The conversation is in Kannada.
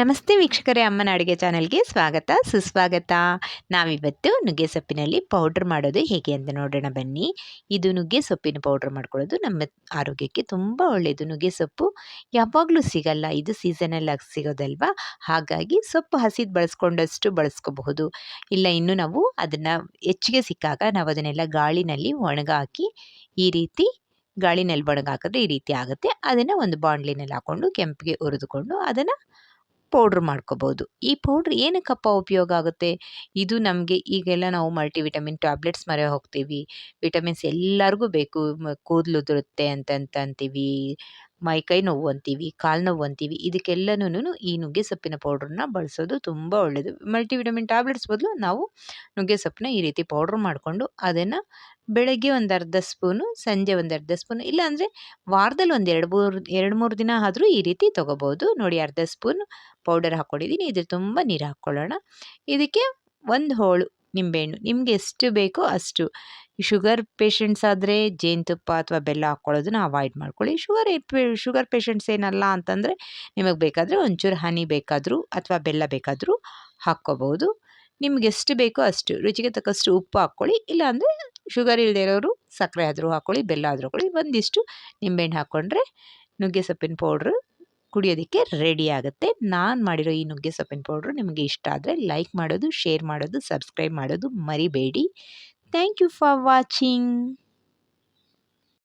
ನಮಸ್ತೆ ವೀಕ್ಷಕರೇ, ಅಮ್ಮನ ಅಡುಗೆ ಚಾನಲ್ಗೆ ಸ್ವಾಗತ, ಸುಸ್ವಾಗತ. ನಾವಿವತ್ತು ನುಗ್ಗೆ ಸೊಪ್ಪಿನಲ್ಲಿ ಪೌಡ್ರ್ ಮಾಡೋದು ಹೇಗೆ ಅಂತ ನೋಡೋಣ ಬನ್ನಿ. ಇದು ನುಗ್ಗೆ ಸೊಪ್ಪಿನ ಪೌಡ್ರ್ ಮಾಡ್ಕೊಳ್ಳೋದು. ನಮ್ಮ ಆರೋಗ್ಯಕ್ಕೆ ತುಂಬ ಒಳ್ಳೆಯದು ನುಗ್ಗೆ ಸೊಪ್ಪು ಯಾವಾಗಲೂ ಸಿಗಲ್ಲ. ಇದು ಸೀಸನಲ್ಲಾಗಿ ಸಿಗೋದಲ್ವಾ? ಹಾಗಾಗಿ ಸೊಪ್ಪು ಹಸಿದು ಬಳಸ್ಕೊಂಡಷ್ಟು ಬಳಸ್ಕೋಬಹುದು. ಇಲ್ಲ, ಇನ್ನೂ ನಾವು ಅದನ್ನು ಹೆಚ್ಚಿಗೆ ಸಿಕ್ಕಾಗ ನಾವು ಅದನ್ನೆಲ್ಲ ಗಾಳಿನಲ್ಲಿ ಒಣಗಾಕಿ ಈ ರೀತಿ, ಗಾಳಿನಲ್ಲಿ ಒಣಗಾಕಿದ್ರೆ ಈ ರೀತಿ ಆಗುತ್ತೆ. ಅದನ್ನು ಒಂದು ಬಾಂಡ್ಲಿನಲ್ಲಿ ಹಾಕ್ಕೊಂಡು ಕೆಂಪಿಗೆ ಹುರಿದುಕೊಂಡು ಅದನ್ನು ಪೌಡ್ರ್ ಮಾಡ್ಕೋಬೋದು. ಈ ಪೌಡ್ರ್ ಏನಕ್ಕಪ್ಪ ಉಪಯೋಗ ಆಗುತ್ತೆ? ಇದು ನಮಗೆ ಈಗೆಲ್ಲ ನಾವು ಮಲ್ಟಿವಿಟಮಿನ್ ಟ್ಯಾಬ್ಲೆಟ್ಸ್ ಮರೆ ಹೋಗ್ತೀವಿ. ವಿಟಮಿನ್ಸ್ ಎಲ್ಲರಿಗೂ ಬೇಕು. ಕೂದಲು ಉದುರುತ್ತೆ ಅಂತಂತ ಅಂತೀವಿ. ಮೈಕೈ ನೋವು ಅಂತೀವಿ ಕಾಲು ನೋವು ಅಂತೀವಿ ಇದಕ್ಕೆಲ್ಲನೂ ಈ ನುಗ್ಗೆ ಸೊಪ್ಪಿನ ಪೌಡ್ರನ್ನ ಬಳಸೋದು ತುಂಬ ಒಳ್ಳೆಯದು ಮಲ್ಟಿವಿಟಮಿನ್ ಟ್ಯಾಬ್ಲೆಟ್ಸ್ ಬದಲು ನಾವು ನುಗ್ಗೆ ಸೊಪ್ಪನ್ನ ಈ ರೀತಿ ಪೌಡ್ರ್ ಮಾಡಿಕೊಂಡು ಅದನ್ನು ಬೆಳಗ್ಗೆ ಒಂದು ಅರ್ಧ ಸ್ಪೂನು, ಸಂಜೆ ಒಂದು ಅರ್ಧ ಸ್ಪೂನು, ಇಲ್ಲಾಂದರೆ ವಾರದಲ್ಲಿ ಒಂದು ಎರಡು ಮೂರು ಎರಡು ಮೂರು ದಿನ ಆದರೂ ಈ ರೀತಿ ತೊಗೋಬೋದು. ನೋಡಿ ಅರ್ಧ ಸ್ಪೂನ್ ಪೌಡರ್ ಹಾಕ್ಕೊಂಡಿದ್ದೀನಿ ಇದ್ರ ತುಂಬ ನೀರು ಹಾಕ್ಕೊಳ್ಳೋಣ. ಇದಕ್ಕೆ ಒಂದು ಹೋಳು ನಿಂಬೆಹಣ್ಣು ನಿಮ್ಗೆ ಎಷ್ಟು ಬೇಕೋ ಅಷ್ಟು. ಶುಗರ್ ಪೇಷಂಟ್ಸ್ ಆದರೆ ಜೇನುತುಪ್ಪ ಅಥವಾ ಬೆಲ್ಲ ಹಾಕ್ಕೊಳ್ಳೋದನ್ನ ಅವಾಯ್ಡ್ ಮಾಡ್ಕೊಳ್ಳಿ. ಶುಗರ್ ಶುಗರ್ ಪೇಷಂಟ್ಸ್ ಏನಲ್ಲ ಅಂತಂದರೆ ನಿಮಗೆ ಬೇಕಾದರೆ ಒಂಚೂರು ಹನಿ ಬೇಕಾದರೂ ಅಥವಾ ಬೆಲ್ಲ ಬೇಕಾದರೂ ಹಾಕ್ಕೋಬೋದು. ನಿಮ್ಗೆ ಎಷ್ಟು ಬೇಕೋ ಅಷ್ಟು. ರುಚಿಗೆ ತಕ್ಕಷ್ಟು ಉಪ್ಪು ಹಾಕ್ಕೊಳ್ಳಿ. ಇಲ್ಲಾಂದರೆ ಶುಗರ್ ಇಲ್ಲದೆ ಇರೋರು ಸಕ್ಕರೆ ಆದರೂ ಹಾಕ್ಕೊಳ್ಳಿ, ಬೆಲ್ಲ ಆದರೂ ಹಾಕ್ಕೊಳ್ಳಿ. ಒಂದಿಷ್ಟು ನಿಂಬೆಹಣ್ಣು ಹಾಕ್ಕೊಂಡ್ರೆ ನುಗ್ಗೆ ಸೊಪ್ಪಿನ ಪೌಡ್ರು ಕುಡಿಯೋದಕ್ಕೆ ರೆಡಿ ಆಗುತ್ತೆ. ನಾನು ಮಾಡಿರೋ ಈ ನುಗ್ಗೆ ಸೊಪ್ಪಿನ ಪೌಡ್ರು ನಿಮಗೆ ಇಷ್ಟ ಆದರೆ ಲೈಕ್ ಮಾಡೋದು, ಶೇರ್ ಮಾಡೋದು, ಸಬ್ಸ್ಕ್ರೈಬ್ ಮಾಡೋದು ಮರಿಬೇಡಿ. Thank you for watching.